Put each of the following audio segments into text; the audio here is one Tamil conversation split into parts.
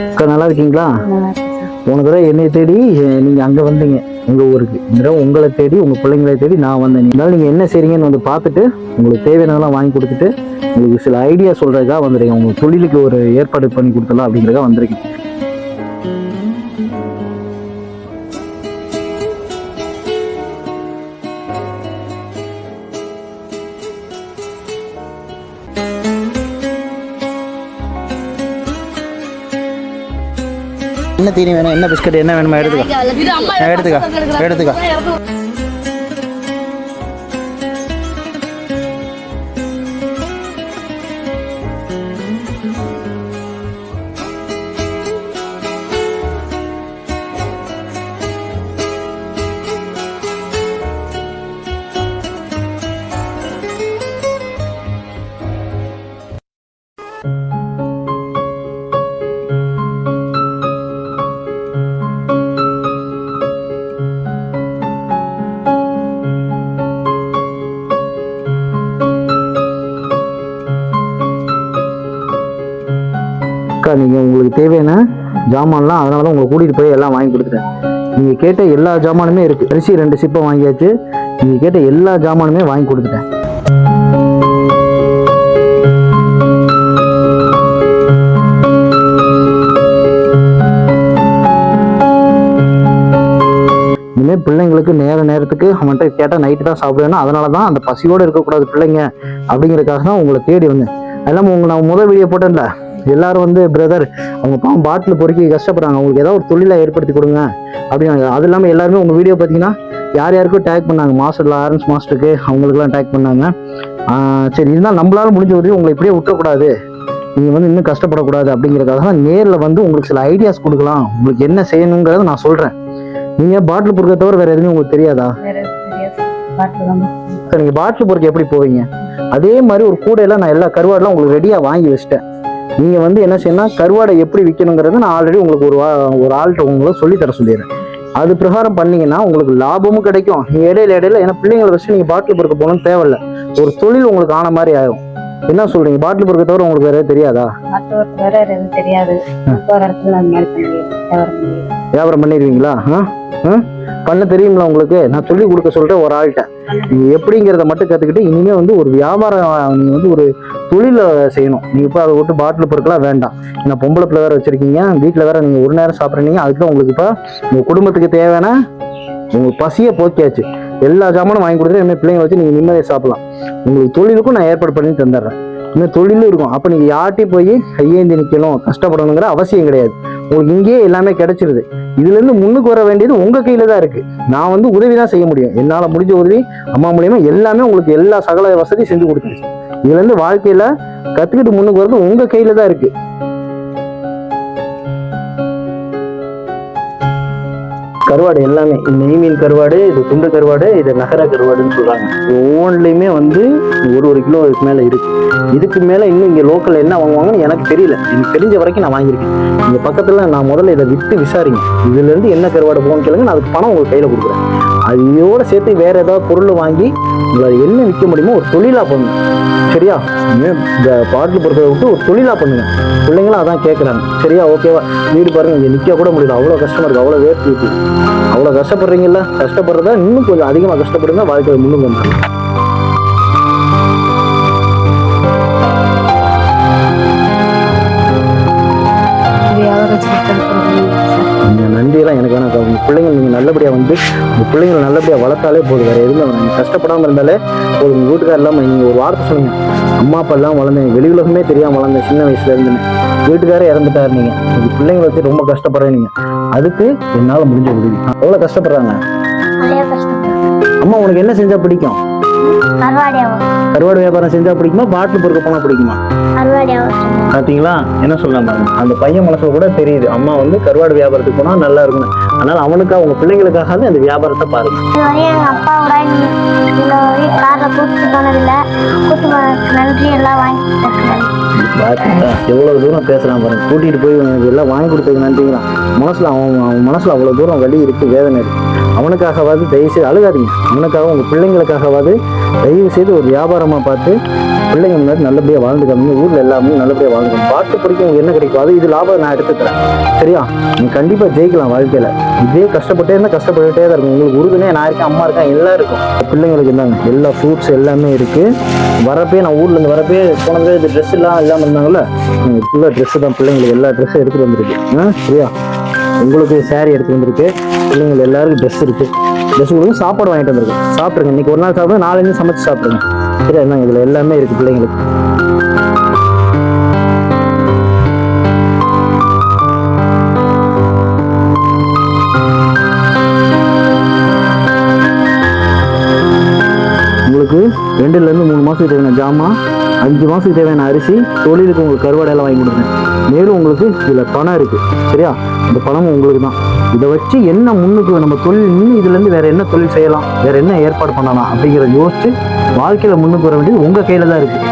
அக்கா நல்லா இருக்கீங்களா? போன தடவை என்னை தேடி அஹ், நீங்க அங்க வந்தீங்க உங்க ஊருக்கு. இந்த தடவை உங்களை தேடி உங்க பிள்ளைங்களை தேடி நான் வந்தேன். இருந்தாலும் நீங்க என்ன செய்றீங்கன்னு வந்து பார்த்துட்டு உங்களுக்கு தேவையானதெல்லாம் வாங்கி கொடுத்துட்டு உங்களுக்கு சில ஐடியா சொல்றதுக்காக வந்துருக்கேன். உங்க தொழிலுக்கு ஒரு ஏற்பாடு பண்ணி கொடுத்தலாம் அப்படிங்கிறதுக்காக வந்திருக்கேன். என்ன தீனி வேணும்? என்ன பிஸ்கட்? என்ன வேணுமா? எடுத்துக்கோ. எடுத்துக்கோ. எடுத்துக்கோ. அக்கா நீங்கள் உங்களுக்கு தேவையான ஜாமான்லாம் அதனால தான் உங்களை கூட்டிகிட்டு போய் எல்லாம் வாங்கி கொடுத்துட்டேன். நீங்கள் கேட்ட எல்லா ஜாமானுமே இருக்குது அரிசி ரெண்டு சிப்பம் வாங்கியாச்சு. நீங்கள் கேட்ட எல்லா ஜாமானுமே வாங்கி கொடுத்துட்டேன். இனிமேல் பிள்ளைங்களுக்கு நேர நேரத்துக்கு அவன்கிட்ட கேட்டால் நைட்டு தான் சாப்பிடுவேன்னா அதனால தான் அந்த பசியோடு இருக்கக்கூடாது பிள்ளைங்க அப்படிங்கிறதுக்காக தான் உங்களை தேடி வந்தேன். அதெல்லாம் உங்களை நான் முதல் வீடியோ போட்டேன்ல. எல்லாரும் வந்து பிரதர் அவங்க பாவம் பாட்டில் பொறுக்கி கஷ்டப்படுறாங்க. அவங்களுக்கு ஏதாவது ஒரு தொழிலை ஏற்படுத்தி கொடுங்க. அப்படின்னு அது இல்லாமல் எல்லாருமே உங்கள் வீடியோ பார்த்தீங்கன்னா யார் யாருக்கும் டேக் பண்ணாங்க. மாஸ்டர் லாரன்ஸ் மாஸ்டருக்கு அவங்களுக்குலாம் டேக் பண்ணாங்க. சரி இருந்தாலும் நம்மளால முடிஞ்ச உதவி உங்களை இப்படியே விட்டுறக்கூடாது நீங்கள் வந்து இன்னும் கஷ்டப்படக்கூடாது அப்படிங்கிறதுக்காக தான் நேரில் வந்து உங்களுக்கு சில ஐடியாஸ் கொடுக்கலாம். உங்களுக்கு என்ன செய்யணுங்கிறத நான் சொல்கிறேன் நீங்கள் பாட்டில் பொறுக்க தவிர வேறு எதுவுமே உங்களுக்கு தெரியாதா? சார் நீங்கள் பாட்டில் பொறுக்க எப்படி போவீங்க? அதே மாதிரி ஒரு கூடையில நான் எல்லா கருவாடெலாம் உங்களுக்கு ரெடியாக வாங்கி வச்சிட்டேன். நீங்கள் வந்து என்ன செய்யணும் கருவாடை எப்படி விற்கணுங்கிறத நான் ஆல்ரெடி உங்களுக்கு ஒரு ஒரு ஆள்கிட்ட உங்களுக்கு சொல்லி தர சொல்லிடுறேன். அது பிரகாரம் பண்ணீங்கன்னா உங்களுக்கு லாபமும் கிடைக்கும். இடையில இடையில ஏன்னா பிள்ளைங்களை வச்சு நீங்கள் பாட்டில் பொறுக்க போகணும்னு தேவையில்ல. ஒரு தொழில் உங்களுக்கு ஆன மாதிரி ஆகும் என்ன சொல்றீங்க? பாட்டில் பொறுக்க தவிர உங்களுக்கு வேற தெரியாதா? வியாபாரம் பண்ணிடுவீங்களா? ஆ? ஆ? பண்ண தெரியுங்களா உங்களுக்கு? நான் சொல்லி கொடுக்க சொல்றேன் ஒரு ஆள்கிட்ட. நீ எப்படிங்கிறத மட்டும் கத்துக்கிட்டு இனிமே வந்து ஒரு வியாபாரம் நீங்க வந்து ஒரு தொழிலை செய்யணும். நீங்க இப்போ அதை விட்டு பாட்டில் பொருட்களாக வேண்டாம். ஏன்னா பொம்பளை பிள்ளை வேற வச்சிருக்கீங்க. வீட்டில் வேற நீங்க ஒரு நேரம் சாப்பிட்றீங்க. அதுக்கு தான் உங்களுக்கு இப்போ உங்க குடும்பத்துக்கு தேவையான உங்க பசியை போக்கியாச்சு. எல்லா ஜாமானும் வாங்கி கொடுத்துட்டு இனிமேல் பிள்ளைங்க வச்சு நீங்க நிம்மதியாக சாப்பிடலாம். உங்களுக்கு தொழிலுக்கும் நான் ஏற்பாடு பண்ணி தந்துடுறேன். இன்னும் தொழிலும் இருக்கும். அப்போ நீங்க யார்ட்டையும் போய் கையேந்தி நிற்கணும் கஷ்டப்படணுங்கிற அவசியம் கிடையாது. உங்களுக்கு இங்கேயே எல்லாமே கிடைச்சிருது. இதுல இருந்து முன்னுக்கு வர வேண்டியது உங்க கையில் தான் இருக்கு. நான் வந்து உதவி தான் செய்ய முடியும். என்னால முடிஞ்ச உதவி அம்மா மூலியமாக எல்லாமே உங்களுக்கு எல்லா சகல வசதியும் செஞ்சு கொடுத்துருச்சு. இதுல இருந்து வாழ்க்கையில கத்துக்கிட்டு முன்னுக்கு வர்றது உங்க கையில தான் இருக்கு. கருவாடு எல்லாமே இது நெய் மீன் கருவாடு இது துண்டு கருவாடு இது நகர கருவாடுன்னு சொல்றாங்க. ஒவ்வொன்றுலையுமே வந்து ஒரு ஒரு கிலோ இதுக்கு மேல இருக்கு. இதுக்கு மேல இன்னும் இங்க லோக்கல்ல என்ன வாங்குவாங்கன்னு எனக்கு தெரியல. எனக்கு தெரிஞ்ச வரைக்கும் நான் வாங்கியிருக்கேன். இங்க பக்கத்துல நான் முதல்ல இதை விட்டு விசாரிங்க. இதுல இருந்து என்ன கருவாடு போகணும்னு கேளுங்க நான் அதுக்கு பணம் உங்களுக்கு கையில கொடுக்குறேன். அது இதோட சேர்த்து வேற ஏதாவது பொருள் வாங்கி உங்களை என்ன விற்க முடியுமோ ஒரு தொழிலா பண்ணுங்க. சரியா? இந்த பாட்டில் பொறுத்ததை விட்டு ஒரு தொழிலா பண்ணுங்க. பிள்ளைங்களும் அதான் கேட்குறாங்க சரியா ஓகேவா வீடு பாருங்க இங்க நிக்க கூட முடியல. அவ்வளோ கஷ்டமா இருக்கு அவ்வளோ வேர்த்து இருக்கு. அவ்வளோ கஷ்டப்படுறீங்கல்ல? கஷ்டப்படுறதா இன்னும் கொஞ்சம் அதிகமாக கஷ்டப்படுங்க வாழ்க்கையில் முன்னுக்கு வந்துடும் வந்து உங்கள் பிள்ளைங்களை நல்லபடியாக வளர்த்தாலே போதும். வேறு எதுவுமே நீங்கள் கஷ்டப்படாமல் இருந்தாலே போதும். உங்கள் வீட்டுக்கார் இல்லாமல் நீங்கள் ஒரு வார்த்தை சொல்லுங்கள் அம்மா அப்பா எல்லாம் வளர்ந்தேன் வெளி உலகமே தெரியாமல் வளர்ந்தேன் சின்ன வயசுலேருந்து வீட்டுக்காரே இறந்துட்டார் நீங்கள் உங்கள் பிள்ளைங்களை வச்சு ரொம்ப கஷ்டப்படுறேன் நீங்கள் அதுக்கு என்னால் முடிஞ்ச உதவி. அவ்வளோ கஷ்டப்படுறாங்க? அம்மா உனக்கு என்ன செஞ்சால் பிடிக்கும்? கருவாடு வியாபாரம் செஞ்சால் பிடிக்குமா? பாட்டில் பொறுக்க போனால் பிடிக்குமா? பார்த்தீங்களா என்ன சொல்லலாம் பாருங்க. அந்த பையன் மனசுல கூட தெரியுது. அம்மா வந்து கருவாடு வியாபாரத்துக்கு போனால் நல்லா இருக்கும் அதனால அவனுக்காக உங்க பிள்ளைங்களுக்காக அந்த வியாபாரத்தை பாருங்க. இதுவரையும் எங்கள் அப்பா கூட இந்த காரில் கூப்பிட்டு போனதில்லை. கூப்பிட்டு போனதுக்கு நன்றி எல்லாம் வாங்கி எவ்வளவு தூரம் பேசுறான் பாருங்க. கூட்டிட்டு போய் உனக்கு எல்லாம் வாங்கி கொடுத்தது நன்றிங்களா மனசுல அவன் அவன் மனசுல அவ்வளவு தூரம் வழி இருக்கு வேதனை இருக்கு. அவனுக்காகவாது தயவு செய்து அழுகாதீங்க. அவனுக்காக உங்க பிள்ளைங்களுக்காகவாது தயவு செய்து ஒரு வியாபாரமா பார்த்து பிள்ளைங்க முன்னாடி நல்லபடியாக வாழ்ந்துக்காமீங்க ஊரில் எல்லாமே நல்லபடியாக வாழ்ந்துக்கணும். பார்த்து பிடிக்கும் என்ன கிடைக்கும்? அது இது லாபம் நான் எடுத்துக்கிறேன். சரியா? நீ கண்டிப்பாக ஜெயிக்கலாம் வாழ்க்கையில. இதே கஷ்டப்பட்டே இருந்தால் கஷ்டப்பட்டுட்டே தான் இருக்கும். உங்களுக்கு உறுதுணையா நான் இருக்கேன் அம்மா இருக்கேன் எல்லாம் இருக்கும். பிள்ளைங்களுக்கு இருந்தாங்க எல்லா ஃப்ரூட்ஸ் எல்லாமே இருக்கு. வரப்பே நான் ஊர்லேருந்து வரப்பே போனது இது ட்ரெஸ் எல்லாம் இல்லாம இருந்தாங்கல்ல? ஃபுல்லாக ட்ரெஸ் தான் பிள்ளைங்களுக்கு எல்லா ட்ரெஸ்ஸும் எடுத்துகிட்டு வந்திருக்கு. ஆ சரியா? உங்களுக்கு saree எடுத்து வந்திருக்கு. பிள்ளைங்களுக்கு எல்லாருக்கும் ட்ரெஸ் இருக்கு. ட்ரெஸ் கொடுங்க சாப்பாடு வாங்கிட்டு வந்திருக்கு சாப்பிடுங்க. இன்னைக்கு ஒரு நாள் சாப்பிடுங்க நாளைக்கு சமைச்சு சாப்பிடுங்க. சரியா? என்ன இதில் எல்லாமே இருக்கு பிள்ளைங்களுக்கு. உங்களுக்கு ரெண்டுல இருந்து மூணு மாசத்துக்கு தேவையான ஜாமான் அஞ்சு மாதத்துக்கு தேவையான அரிசி தொழிலுக்கு உங்களுக்கு கருவாடையெல்லாம் வாங்கி கொடுக்குறேன் மேலும் உங்களுக்கு இதில் பணம் இருக்குது சரியா? இந்த பணமும் உங்களுக்கு தான். இதை வச்சு என்ன முன்னுக்கு நம்ம தொழில் இன்னும் இதுலேருந்து வேறு என்ன தொழில் செய்யலாம்? வேறு என்ன ஏற்பாடு பண்ணலாம்? அப்படிங்கிறத யோசித்து வாழ்க்கையில் முன்னுக்கு வர வேண்டியது உங்கள் கையில் தான் இருக்குது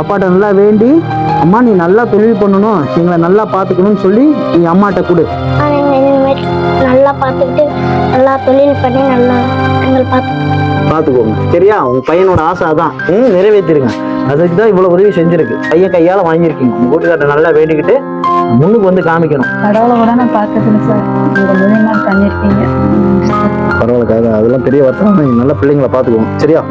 அப்பாட்ட நல்லா வேண்டி அம்மா நீ நல்லா தொழில் பண்ணணும். எங்களை நல்லா பார்த்துக்கணும்னு சொல்லி நீ அம்மாட்ட கொடு. நல்லா பார்த்துக்கிட்டு நல்லா தொழில் பண்ணி நல்லா எங்களை பார்த்து பார்த்துக்கோங்க. சரியா? உங்க பையனோட ஆசை அதான். நிறைவேற்றிருங்க. அதுக்கு தான் இவ்வளவு உதவி செஞ்சிருக்கு. பையன் கையால வாங்கியிருக்கீங்க. உங்க வீட்டுக்காரட்ட நல்லா வேண்டிக்கிட்டு முன்னுக்கு வந்து காமிக்கணும். கடவுளை கூட நான் பார்க்கறதில்ல சார். உங்க மூலியமா பண்ணிருக்கீங்க பரவாயில்ல அதெல்லாம் பெரிய வருத்தம். நல்ல பிள்ளைங்களை பார்த்துக்கோங்க. சரியா?